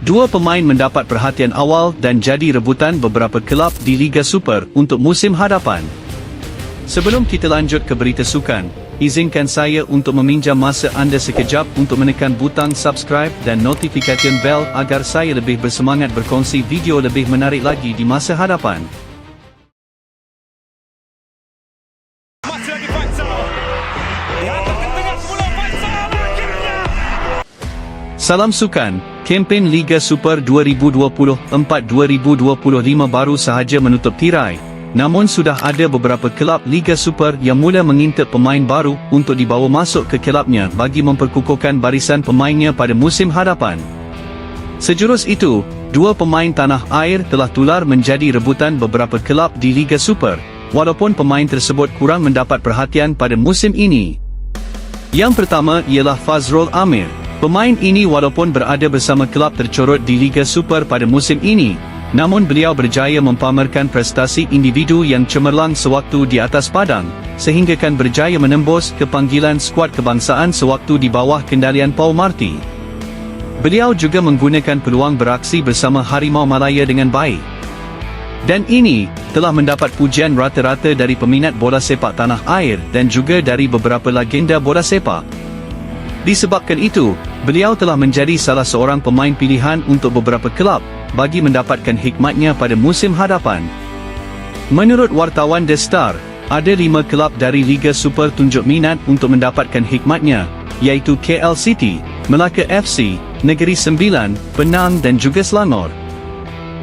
Dua pemain mendapat perhatian awal dan jadi rebutan beberapa kelab di Liga Super untuk musim hadapan. Sebelum kita lanjut ke berita sukan, izinkan saya untuk meminjam masa anda sekejap untuk menekan butang subscribe dan notification bell agar saya lebih bersemangat berkongsi video lebih menarik lagi di masa hadapan. Salam sukan, kempen Liga Super 2024-2025 baru sahaja menutup tirai. Namun sudah ada beberapa kelab Liga Super yang mula mengintip pemain baru untuk dibawa masuk ke kelabnya bagi memperkukuhkan barisan pemainnya pada musim hadapan. Sejurus itu, dua pemain tanah air telah tular menjadi rebutan beberapa kelab di Liga Super, walaupun pemain tersebut kurang mendapat perhatian pada musim ini. Yang pertama ialah Fazrul Amir. Pemain ini walaupun berada bersama kelab tercorot di Liga Super pada musim ini, namun beliau berjaya mempamerkan prestasi individu yang cemerlang sewaktu di atas padang, sehinggakan berjaya menembus ke panggilan skuad kebangsaan sewaktu di bawah kendalian Paul Marty. Beliau juga menggunakan peluang beraksi bersama Harimau Malaya dengan baik. Dan ini telah mendapat pujian rata-rata dari peminat bola sepak tanah air dan juga dari beberapa legenda bola sepak. Disebabkan itu, beliau telah menjadi salah seorang pemain pilihan untuk beberapa kelab bagi mendapatkan hikmatnya pada musim hadapan. Menurut wartawan The Star, ada lima kelab dari Liga Super tunjuk minat untuk mendapatkan hikmatnya, iaitu KL City, Melaka FC, Negeri Sembilan, Penang dan juga Selangor.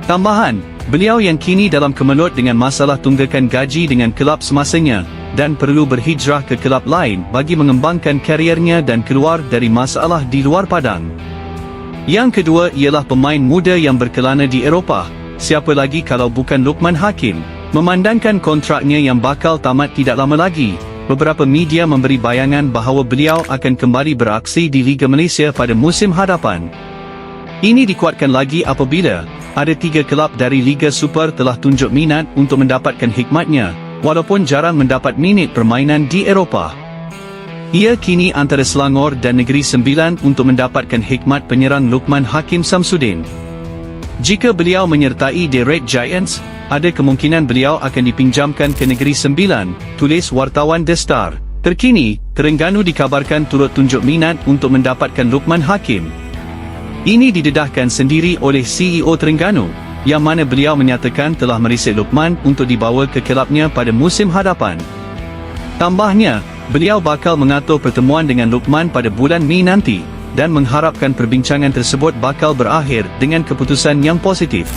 Tambahan, beliau yang kini dalam kemelut dengan masalah tunggakan gaji dengan kelab semasanya dan perlu berhijrah ke kelab lain bagi mengembangkan kariernya dan keluar dari masalah di luar padang. Yang kedua ialah pemain muda yang berkelana di Eropah, siapa lagi kalau bukan Lukman Hakim. Memandangkan kontraknya yang bakal tamat tidak lama lagi, beberapa media memberi bayangan bahawa beliau akan kembali beraksi di Liga Malaysia pada musim hadapan. Ini dikuatkan lagi apabila ada tiga kelab dari Liga Super telah tunjuk minat untuk mendapatkan hikmatnya, walaupun jarang mendapat minit permainan di Eropah. Ia kini antara Selangor dan Negeri Sembilan untuk mendapatkan hikmat penyerang Lukman Hakim Samsudin. Jika beliau menyertai The Red Giants, ada kemungkinan beliau akan dipinjamkan ke Negeri Sembilan, tulis wartawan The Star. Terkini, Terengganu dikabarkan turut tunjuk minat untuk mendapatkan Lukman Hakim. Ini didedahkan sendiri oleh CEO Terengganu, yang mana beliau menyatakan telah merisik Lukman untuk dibawa ke kelabnya pada musim hadapan. Tambahnya, beliau bakal mengatur pertemuan dengan Lukman pada bulan Mei nanti, dan mengharapkan perbincangan tersebut bakal berakhir dengan keputusan yang positif.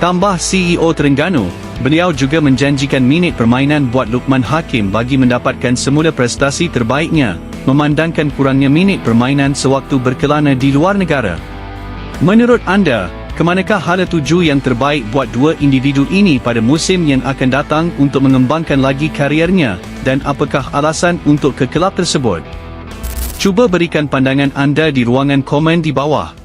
Tambah CEO Terengganu, beliau juga menjanjikan minit permainan buat Lukman Hakim bagi mendapatkan semula prestasi terbaiknya, memandangkan kurangnya minit permainan sewaktu berkelana di luar negara. Menurut anda, kemanakah hala tuju yang terbaik buat dua individu ini pada musim yang akan datang untuk mengembangkan lagi kariernya, dan apakah alasan untuk ke kelab tersebut? Cuba berikan pandangan anda di ruangan komen di bawah.